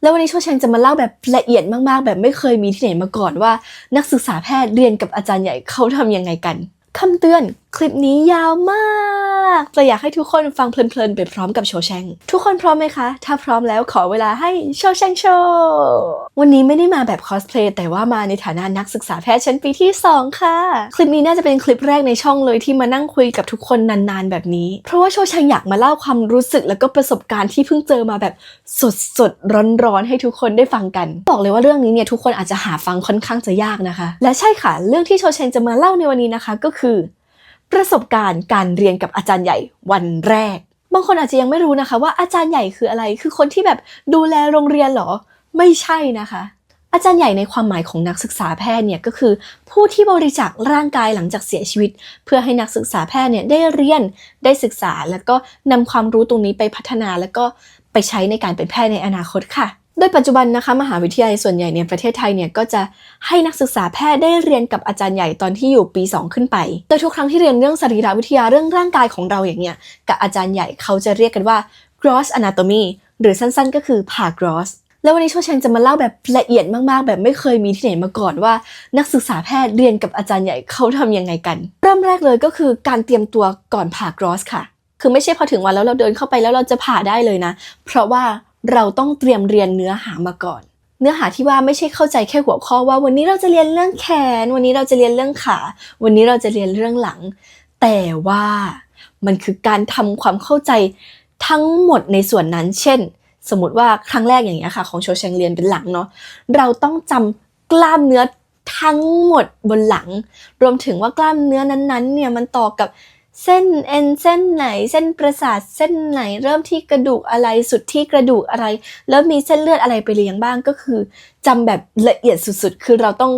แล้ววันนี้โชเชงจะมาเล่าแบบละเอียดมากๆ แบบไม่เคยมีที่ไหนมาก่อนว่า นักศึกษาแพทย์เรียนกับอาจารย์ใหญ่เขาทำยังไงกัน คำเตือน คลิปนี้ยาวมากแต่อยากให้ทุกคนฟังเพลินๆ ไปพร้อมกับโชว์แชงทุกคนพร้อมไหมคะ ถ้าพร้อมแล้วขอเวลาให้โชว์แชงโชว์วันนี้ไม่ได้มาแบบคอสเพลย์แต่ว่ามาในฐานะนักศึกษาแพทย์ชั้นปีที่ 2 ค่ะ คลิปนี้น่าจะเป็นคลิปแรกในช่องเลยที่มานั่งคุยกับทุกคนนานๆ แบบนี้ เพราะว่าโชว์แชงอยากมาเล่าความรู้สึกแล้วก็ประสบการณ์ที่เพิ่งเจอมาแบบสดๆร้อนๆให้ทุกคนได้ฟังกัน บอกเลยว่าเรื่องนี้เนี่ยทุกคนอาจจะหาฟังค่อนข้างจะยากนะคะ และใช่ค่ะ เรื่องที่โชว์แชงจะมาเล่าในวันนี้นะคะ ก็คือประสบการณ์การเรียนกับอาจารย์ใหญ่วันแรก บางคนอาจจะยังไม่รู้นะคะ ว่าอาจารย์ใหญ่คืออะไร คือคนที่แบบดูแลโรงเรียนหรอ ไม่ใช่นะคะ อาจารย์ใหญ่ในความหมายของนักศึกษาแพทย์เนี่ยก็คือ ผู้ที่บริจาคร่างกายหลังจากเสียชีวิต เพื่อให้นักศึกษาแพทย์เนี่ยได้เรียนได้ศึกษา แล้วก็นำความรู้ตรงนี้ไปพัฒนาแล้วก็ไปใช้ในการเป็นแพทย์ในอนาคตค่ะ โดยปัจจุบันนะคะมหาวิทยาลัยส่วนใหญ่ในประเทศไทยเนี่ยก็จะให้นักศึกษาแพทย์ได้เรียนกับอาจารย์ใหญ่ตอนที่อยู่ปี 2 ขึ้นไป โดยทุกครั้งที่เรียนเรื่องสรีรวิทยาเรื่องร่างกายของเราอย่างเนี้ยกับอาจารย์ใหญ่เขาจะเรียกกันว่า gross anatomy หรือสั้นๆ ก็คือผ่า gross แล้ววันนี้โชว์แชงจะมาเล่าแบบละเอียดมากๆ แบบไม่เคยมีที่ไหนมาก่อนว่า นักศึกษาแพทย์เรียนกับอาจารย์ใหญ่เขาทำยังไงกัน เริ่มแรกเลยก็คือการเตรียมตัวก่อนผ่า gross ค่ะ คือไม่ใช่พอถึงวันแล้วเราเดินเข้าไปแล้วเราจะผ่าได้เลยนะ เพราะว่า เราต้องเตรียมเรียนเนื้อหามาก่อน เนื้อหาที่ว่าไม่ใช่เข้าใจแค่หัวข้อว่า วันนี้เราจะเรียนเรื่องแขน วันนี้เราจะเรียนเรื่องขา วันนี้เราจะเรียนเรื่องหลัง แต่ว่ามันคือการทำความเข้าใจทั้งหมดในส่วนนั้น เช่น สมมติว่าครั้งแรกอย่างเงี้ยค่ะ ของโชแชงเรียนเป็นหลังเนาะเราต้องจำกล้ามเนื้อทั้งหมดบนหลัง รวมถึงว่ากล้ามเนื้อนั้นๆเนี่ยมันต่อกับ เส้นเอ็นเส้นไหนเส้นประสาทเส้นไหนเริ่มที่กระดูกอะไรสุดที่กระดูกอะไร แล้วมีเส้นเลือดอะไรไปเลี้ยงบ้างก็คือจำแบบละเอียดสุดๆ คือเราต้อง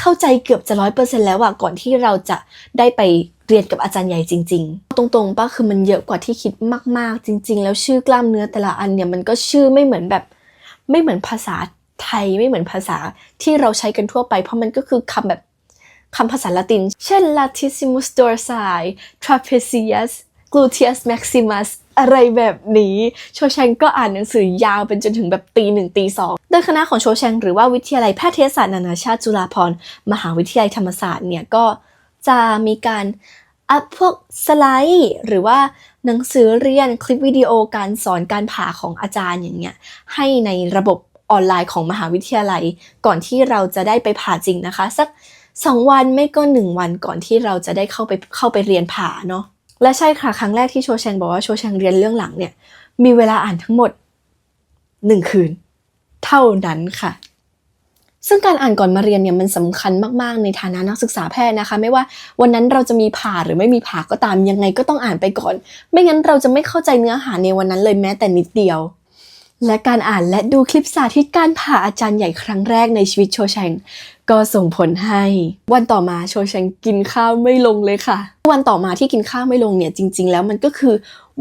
เข้าใจเกือบจะร้อยเปอร์เซ็นแล้วอะก่อนที่เราจะได้ไปเรียนกับอาจารย์ใหญ่จริง ๆ ตรงๆป้าคือมันเยอะกว่าที่คิดมากๆ จริง ๆ แล้วชื่อกล้ามเนื้อแต่ละอันเนี่ยมันก็ชื่อไม่เหมือนแบบไม่เหมือนภาษาไทยไม่เหมือนภาษาที่เราใช้กันทั่วไป เพราะมันก็คือคำแบบ คำภาษาละติน เช่น latissimus dorsi trapezius gluteus maximus อะไรแบบนี้ โชแชงก็อ่านหนังสือยาวเป็นจนถึงแบบตีหนึ่งตีสองโดยคณะของโชแชงหรือว่าวิทยาลัยแพทยศาสตร์นานาชาติจุฬาภรณ์มหาวิทยาลัยธรรมศาสตร์เนี่ยก็จะมีการอัพพวกสไลด์หรือว่าหนังสือเรียนคลิปวิดีโอการสอนการผ่าของอาจารย์อย่างเงี้ยให้ในระบบออนไลน์ของมหาวิทยาลัย ก่อนที่เราจะได้ไปผ่าจริงนะคะ สัก สองวันไม่ก็หนึ่งวันก่อนที่เราจะได้เข้าไปเข้าไปเรียนผ่าเนาะและใช่ค่ะครั้งแรกที่โชแชงบอกว่าโชแชงเรียนเรื่องหลังเนี่ย มีเวลาอ่านทั้งหมดหนึ่งคืน เท่านั้นค่ะ ซึ่งการอ่านก่อนมาเรียนเนี่ยมันสำคัญมากๆ ในฐานะนักศึกษาแพทย์นะคะ ไม่ว่าวันนั้นเราจะมีผ่าหรือไม่มีผ่าก็ตามยังไงก็ต้องอ่านไปก่อน ไม่งั้นเราจะไม่เข้าใจเนื้อหาในวันนั้นเลยแม้แต่นิดเดียว และการอ่านและดูคลิปสาธิตการผ่าอาจารย์ใหญ่ครั้งแรกในชีวิตโชแชงก็ส่งผลให้ วันต่อมาโชแชงกินข้าวไม่ลงเลยค่ะ วันต่อมาที่กินข้าวไม่ลงเนี่ยจริง ๆ แล้วมันก็คือ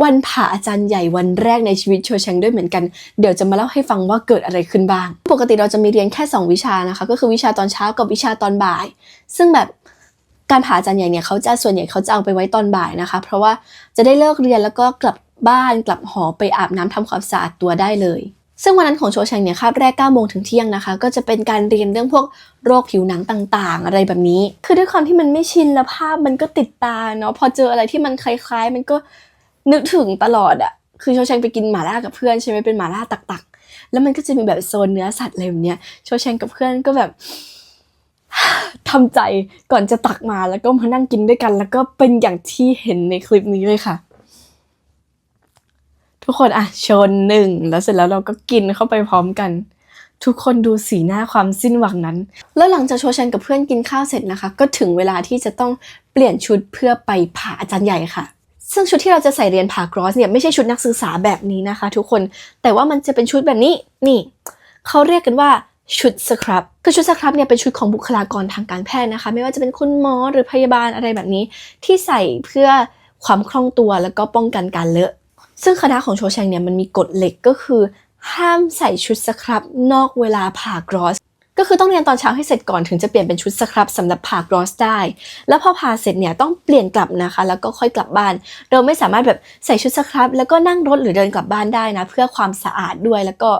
วันผ่าอาจารย์ใหญ่วันแรกในชีวิตโชแชงด้วยเหมือนกัน เดี๋ยวจะมาเล่าให้ฟังว่าเกิดอะไรขึ้นบ้าง ปกติเราจะมีเรียนแค่ 2 วิชานะคะ ก็คือวิชาตอนเช้ากับวิชาตอนบ่าย ซึ่งแบบการผ่าอาจารย์ใหญ่เนี่ยเขาจะส่วนใหญ่เขาจะเอาไปไว้ตอนบ่ายนะคะ เพราะว่าจะได้เลิกเรียนแล้วก็กลับ บ้านกลับหอไปอาบน้ำทำความสะอาดตัวได้เลย ซึ่งวันนั้นของโชว์แชงเนี่ยคาบแรก9โมงถึงเที่ยงนะคะ ก็จะเป็นการเรียนเรื่องพวกโรคผิวหนังต่างๆ อะไรแบบนี้ คือด้วยความที่มันไม่ชินแล้วภาพมันก็ติดตาเนาะพอเจออะไรที่มันคล้ายๆ มันก็นึกถึงตลอดอะคือโชว์แชงไปกินหม่าล่ากับเพื่อนใช่ไหมเป็นหม่าล่าตักๆ แล้วมันก็จะมีแบบโซนเนื้อสัตว์อะไรแบบเนี้ยโชว์แชงกับเพื่อนก็แบบทำใจก่อนจะตักมาแล้วก็มานั่งกินด้วยกัน แล้วก็เป็นอย่างที่เห็นในคลิปนี้เลยค่ะ ทุกคนอะชนหนึ่งแล้วเสร็จแล้วเราก็กินเข้าไปพร้อมกัน ทุกคนดูสีหน้าความสิ้นหวังนั้น แล้วหลังจากโชว์ชันกับเพื่อนกินข้าวเสร็จนะคะ ก็ถึงเวลาที่จะต้องเปลี่ยนชุดเพื่อไปผ่าอาจารย์ใหญ่ค่ะซึ่งชุดที่เราจะใส่เรียนผ่ากรอสเนี่ยไม่ใช่ชุดนักศึกษาแบบนี้นะคะ ทุกคนแต่ว่ามันจะเป็นชุดแบบนี้นี่เขาเรียกกันว่าชุดสครับคือชุดสครับเนี่ยเป็นชุดของบุคลากรทางการแพทย์นะคะ ไม่ว่าจะเป็นคุณหมอหรือพยาบาลอะไรแบบนี้ ที่ใส่เพื่อความคล่องตัวแล้วก็ป้องกันการเลอะ ซึ่งคณะของโชแชงเนี่ยมันมีกฎเหล็กก็คือ ห้ามใส่ชุดสครับนอกเวลาผ่ากรอส ก็คือต้องเรียนตอนเช้าให้เสร็จก่อนถึงจะเปลี่ยนเป็นชุดสครับสำหรับผ่ากรอสได้ แล้วพอผ่าเสร็จเนี่ยต้องเปลี่ยนกลับนะคะ แล้วก็ค่อยกลับบ้าน เราไม่สามารถแบบใส่ชุดสครับ แล้วก็นั่งรถหรือเดินกลับบ้านได้นะ เพื่อความสะอาดด้วยแล้วก็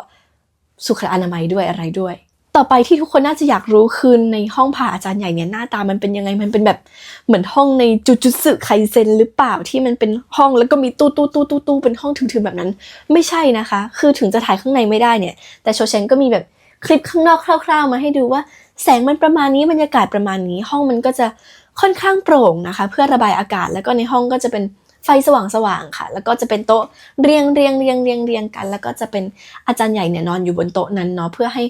สุขอนามัยด้วยอะไรด้วย ต่อไปที่ทุกคนน่าจะอยากรู้คือในห้องผ่าอาจารย์ใหญ่เนี่ยหน้าตามันเป็นยังไงมันเป็นแบบเหมือนห้องในจุจุสึไคเซนหรือเปล่าที่มันเป็นห้องแล้วก็มีตู้ตู้ตู้ตู้ตู้เป็นห้องถึงๆแบบนั้น ไม่ใช่นะคะ คือถึงจะถ่ายข้างในไม่ได้เนี่ย แต่โชเชงก็มีแบบคลิปข้างนอกคร่าว ๆ มาให้ดูว่า แสงมันประมาณนี้บรรยากาศประมาณนี้ ห้องมันก็จะค่อนข้างโปร่งนะคะ เพื่อระบายอากาศแล้วก็ในห้องก็จะเป็นไฟสว่างๆค่ะ แล้วก็จะเป็นโต๊ะเรียงเรียงเรียงเรียงเรียงกัน แล้วก็จะเป็นอาจารย์ใหญ่เนี่ยนอนอยู่บนโต๊ะนั้นเนาะเพื่อให้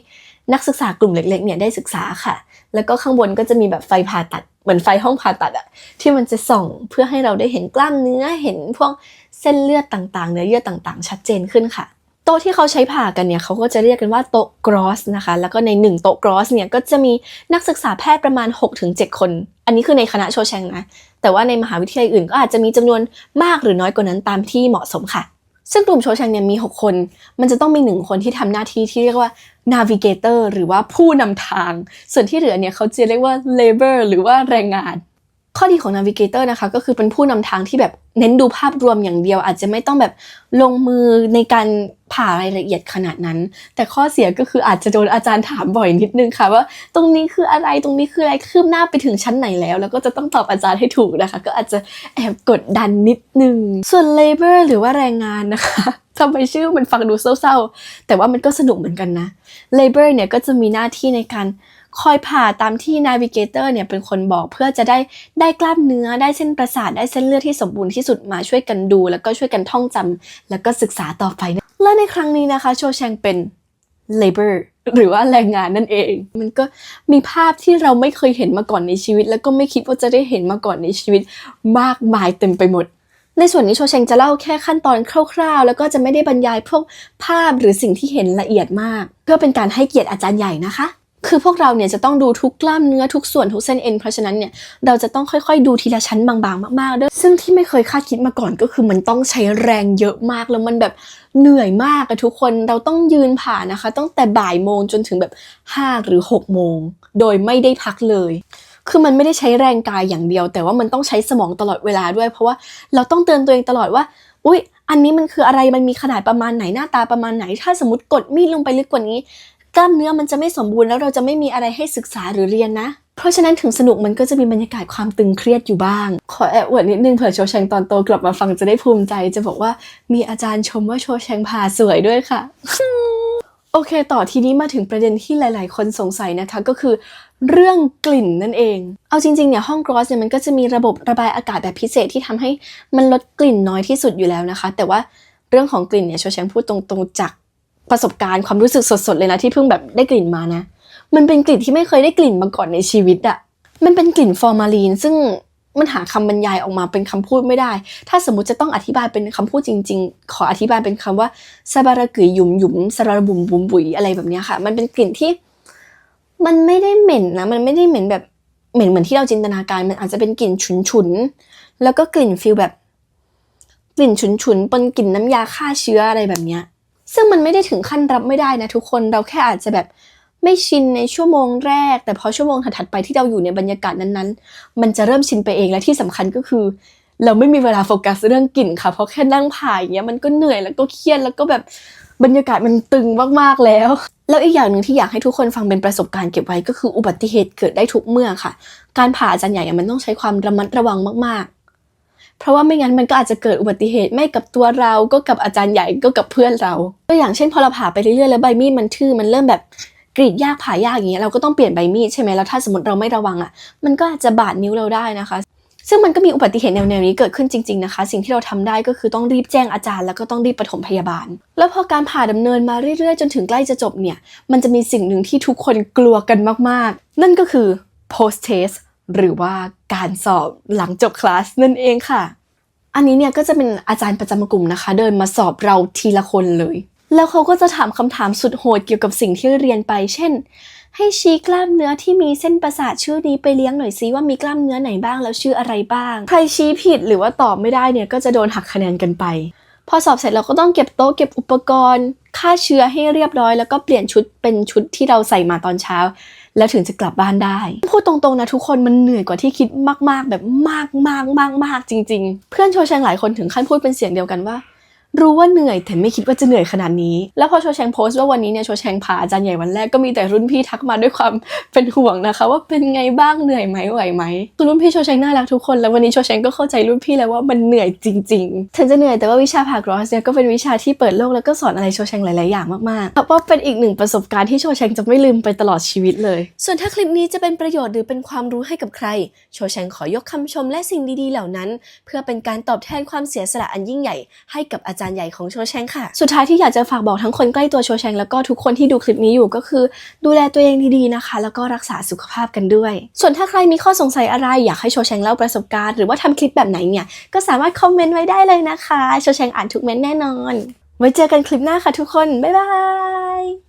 นักศึกษากลุ่มเล็กๆเนี่ยได้ศึกษาค่ะ แล้วก็ข้างบนก็จะมีแบบไฟผ่าตัดเหมือนไฟห้องผ่าตัดอะที่มันจะส่องเพื่อให้เราได้เห็นกล้ามเนื้อเห็นพวกเส้นเลือดต่างๆ เนื้อเยื่อต่างๆ ชัดเจนขึ้นค่ะ โต๊ะที่เขาใช้ผ่ากันเนี่ยเขาก็จะเรียกกันว่าโต๊ะกรอสนะคะ แล้วก็ในหนึ่งโต๊ะกรอสเนี่ยก็จะมีนักศึกษาแพทย์ประมาณ 6-7 คน อันนี้คือในคณะโชแชงนะแต่ว่าในมหาวิทยาลัยอื่นก็อาจจะมีจำนวนมากหรือน้อยกว่านั้นตามที่เหมาะสมค่ะ ซึ่งกลุ่มโชแชงเนี่ยมี 6 คน มันจะต้องมี1คนที่ทำหน้าที่ที่เรียกว่า navigator หรือว่าผู้นำทาง ส่วนที่เหลือเนี่ยเขาจะเรียกว่า labor หรือว่าแรงงาน ข้อดีของ navigator นะคะก็คือเป็นผู้นำทางที่แบบเน้นดูภาพรวมอย่างเดียว อาจจะไม่ต้องแบบลงมือในการผ่ารายละเอียดขนาดนั้น แต่ข้อเสียก็คืออาจจะโดนอาจารย์ถามบ่อยนิดนึงค่ะว่าตรงนี้คืออะไรตรงนี้คืออะไรคืบหน้าไปถึงชั้นไหนแล้ว แล้วก็จะต้องตอบอาจารย์ให้ถูกนะคะ ก็อาจจะแอบกดดันนิดนึง ส่วน labor หรือว่าแรงงานนะคะทำไมชื่อมันฟังดูเศร้าๆแต่ว่ามันก็สนุกเหมือนกันนะ labor เนี่ยก็จะมีหน้าที่ในการ คอยผ่าตามที่ navigator เนี่ยเป็นคนบอกเพื่อจะได้ได้กล้ามเนื้อได้เส้นประสาทได้เส้นเลือดที่สมบูรณ์ที่สุดมาช่วยกันดู แล้วก็ช่วยกันท่องจำแล้วก็ศึกษาต่อไปนะและในครั้งนี้นะคะ โชแชงเป็น labor หรือว่าแรงงานนั่นเอง มันก็มีภาพที่เราไม่เคยเห็นมาก่อนในชีวิต แล้วก็ไม่คิดว่าจะได้เห็นมาก่อนในชีวิต มากมายเต็มไปหมด ในส่วนนี้โชเชงจะเล่าแค่ขั้นตอนคร่าวๆ แล้วก็จะไม่ได้บรรยายพวกภาพหรือสิ่งที่เห็นละเอียดมาก เพื่อเป็นการให้เกียรติอาจารย์ใหญ่นะคะ คือพวกเราเนี่ยจะต้องดูทุกกล้ามเนื้อทุกส่วนทุกเส้นเอ็นเพราะฉะนั้นเนี่ยเราจะต้องค่อยๆ ดูทีละชั้นบางๆ มากๆด้วยซึ่งที่ไม่เคยคาดคิดมาก่อนก็คือมันต้องใช้แรงเยอะมากแล้วมันแบบเหนื่อยมากอะทุกคนเราต้องยืนผ่านนะคะตั้งแต่บ่ายโมงจนถึงแบบ5หรือ6โมง โดยไม่ได้พักเลยคือมันไม่ได้ใช้แรงกายอย่างเดียว แต่ว่ามันต้องใช้สมองตลอดเวลาด้วย เพราะว่าเราต้องเตือนตัวเองตลอดว่า อุ๊ย อันนี้มันคืออะไรมันมีขนาดประมาณไหนหน้าตาประมาณไหน ถ้าสมมติกดมีดลงไปลึกกว่านี้ กล้ามเนื้อมันจะไม่สมบูรณ์แล้วเราจะไม่มีอะไรให้ศึกษาหรือเรียนนะ เพราะฉะนั้นถึงสนุกมันก็จะมีบรรยากาศความตึงเครียดอยู่บ้าง ขอแอบอวดนิดนึงเผื่อโชแชงตอนโตกลับมาฟังจะได้ภูมิใจ จะบอกว่ามีอาจารย์ชมว่าโชแชงผ่าสวยด้วยค่ะ โอเค ต่อทีนี้มาถึงประเด็นที่หลาย ๆ คนสงสัยนะคะก็คือเรื่องกลิ่นนั่นเอง เอาจริงๆเนี่ยห้องกรอสเนี่ยมันก็จะมีระบบระบายอากาศแบบพิเศษที่ทำให้มันลดกลิ่นน้อยที่สุดอยู่แล้วนะคะ แต่ว่าเรื่องของกลิ่นเนี่ยโชแชงพูดตรงๆจาก ประสบการณ์ความรู้สึกสดๆเลยนะที่เพิ่งแบบได้กลิ่นมานะ มันเป็นกลิ่นที่ไม่เคยได้กลิ่นมาก่อนในชีวิตอะมันเป็นกลิ่นฟอร์มาลีน ซึ่งมันหาคำบรรยายออกมาเป็นคำพูดไม่ได้ ถ้าสมมติจะต้องอธิบายเป็นคำพูดจริง ๆ ขออธิบายเป็นคำว่าซาบารากุยหยุมหยุมสารบุมบุมบุยอะไรแบบนี้ค่ะ มันเป็นกลิ่นที่ มันไม่ได้เหม็นนะ มันไม่ได้เหม็นแบบเหม็นเหมือนที่เราจินตนาการ มันอาจจะเป็นกลิ่นฉุนฉุนๆแล้วก็กลิ่นฟิลแบบ กลิ่นฉุนฉุนๆปนกลิ่นน้ำยาฆ่าเชื้ออะไรแบบเนี้ย ซึ่งมันไม่ได้ถึงขั้นรับไม่ได้นะทุกคนเราแค่อาจจะแบบไม่ชินในชั่วโมงแรก แต่พอชั่วโมงถัดๆไปที่เราอยู่ในบรรยากาศนั้นๆ มันจะเริ่มชินไปเองและที่สำคัญก็คือ เราไม่มีเวลาโฟกัสเรื่องกลิ่นค่ะ เพราะแค่นั่งผ่าอย่างเงี้ยมันก็เหนื่อยแล้วก็เครียดแล้วก็แบบบรรยากาศมันตึงมากๆแล้ว แล้วอีกอย่างหนึ่งที่อยากให้ทุกคนฟังเป็นประสบการณ์เก็บไว้ก็คืออุบัติเหตุเกิดได้ทุกเมื่อค่ะ การผ่าอาจารย์ใหญ่อะมันต้องใช้ความระมัดระวังมากๆ เพราะว่าไม่งั้นมันก็อาจจะเกิดอุบัติเหตุไม่กับตัวเราก็กับอาจารย์ใหญ่ก็กับเพื่อนเราตัวอย่างเช่นพอเราผ่าไปเรื่อยๆแล้วใบมีดมันทื่อมันเริ่มแบบกรีดยากผ่ายากอย่างเงี้ยเราก็ต้องเปลี่ยนใบมีดใช่ไหมแล้วถ้าสมมติเราไม่ระวังอะ มันก็อาจจะบาดนิ้วเราได้นะคะ ซึ่งมันก็มีอุบัติเหตุแนวๆนี้เกิดขึ้นจริงๆนะคะ สิ่งที่เราทำได้ก็คือต้องรีบแจ้งอาจารย์ แล้วก็ต้องรีบปฐมพยาบาล แล้วพอการผ่าดำเนินมาเรื่อยๆ จนถึงใกล้จะจบเนี่ย มันจะมีสิ่งหนึ่งที่ทุกคนกลัวกันมากๆ นั่นก็คือ post test หรือว่าการสอบหลังจบคลาสนั่นเองค่ะ อันนี้เนี่ยก็จะเป็นอาจารย์ประจำกลุ่มนะคะ เดินมาสอบเราทีละคนเลย แล้วเขาก็จะถามคำถามสุดโหดเกี่ยวกับสิ่งที่เรียนไป เช่น ให้ชี้กล้ามเนื้อที่มีเส้นประสาทชื่อนี้ไปเลี้ยงหน่อยซิว่ามีกล้ามเนื้อไหนบ้างแล้วชื่ออะไรบ้าง ใครชี้ผิดหรือว่าตอบไม่ได้เนี่ยก็จะโดนหักคะแนนกันไป พอสอบเสร็จเราก็ต้องเก็บโต๊ะเก็บอุปกรณ์ฆ่าเชื้อให้เรียบร้อย แล้วก็เปลี่ยนชุดเป็นชุดที่เราใส่มาตอนเช้า แล้วถึงจะกลับบ้านได้ พูดตรงๆนะทุกคนมันเหนื่อยกว่าที่คิดมากๆ แบบมากมากมากมากจริง ๆ เพื่อนโชว์แชงหลายคนถึงขั้นพูดเป็นเสียงเดียวกันว่า รู้ว่าเหนื่อยแต่ไม่คิดว่าจะเหนื่อยขนาดนี้ แล้วพอโชแชงโพสต์ว่าวันนี้เนี่ยโชแชงพาอาจารย์ใหญ่วันแรกก็มีแต่รุ่นพี่ทักมาด้วยความเป็นห่วงนะคะ ว่าเป็นไงบ้างเหนื่อยไหมไหวไหมคือรุ่นพี่โชแชงน่ารักทุกคนแล้ววันนี้โชแชงก็เข้าใจรุ่นพี่แล้วว่ามันเหนื่อยจริงๆถึงจะเหนื่อยแต่ว่าวิชาผ่ากรอสเนี่ยก็เป็นวิชาที่เปิดโลกแล้วก็สอนอะไรโชแชงหลายๆอย่างมากๆเพราะเป็นอีกหนึ่งประสบการณ์ที่โชแชงจะไม่ลืมไปตลอดชีวิตเลย ส่วนถ้าคลิปนี้จะเป็นประโยชน์หรือเป็นความรู้ให้กับใคร โชแชงขอยกคำชมและสิ่งดีๆ เหล่านั้น เพื่อเป็นการตอบแทนความเสียสละอันยิ่งใหญ่ให้กับอาจารย์ใหญ่ของโชแชงค่ะ สุดท้ายที่อยากจะฝากบอกทั้งคนใกล้ตัวโชแชงแล้วก็ทุกคนที่ดูคลิปนี้อยู่ก็คือ ดูแลตัวเองดีๆนะคะ แล้วก็รักษาสุขภาพกันด้วย ส่วนถ้าใครมีข้อสงสัยอะไรอยากให้โชแชงเล่าประสบการณ์หรือว่าทำคลิปแบบไหนเนี่ยก็สามารถคอมเมนต์ไว้ได้เลยนะคะโชแชงอ่านทุกเม้นต์แน่นอน ไว้เจอกันคลิปหน้าค่ะทุกคนบ๊ายบาย